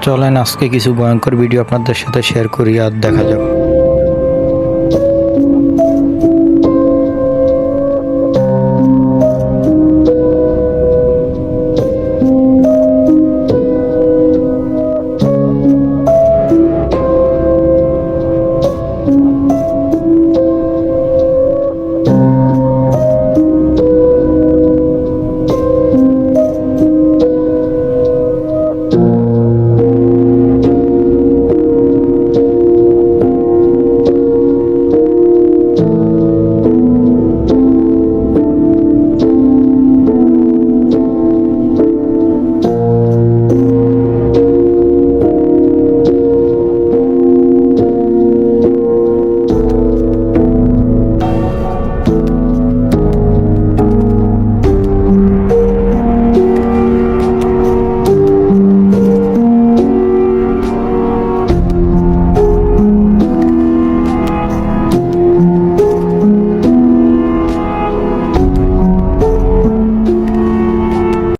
চলেন আজকে কিছু ভয়ঙ্কর ভিডিও আপনাদের সাথে শেয়ার করি আর দেখা যাক।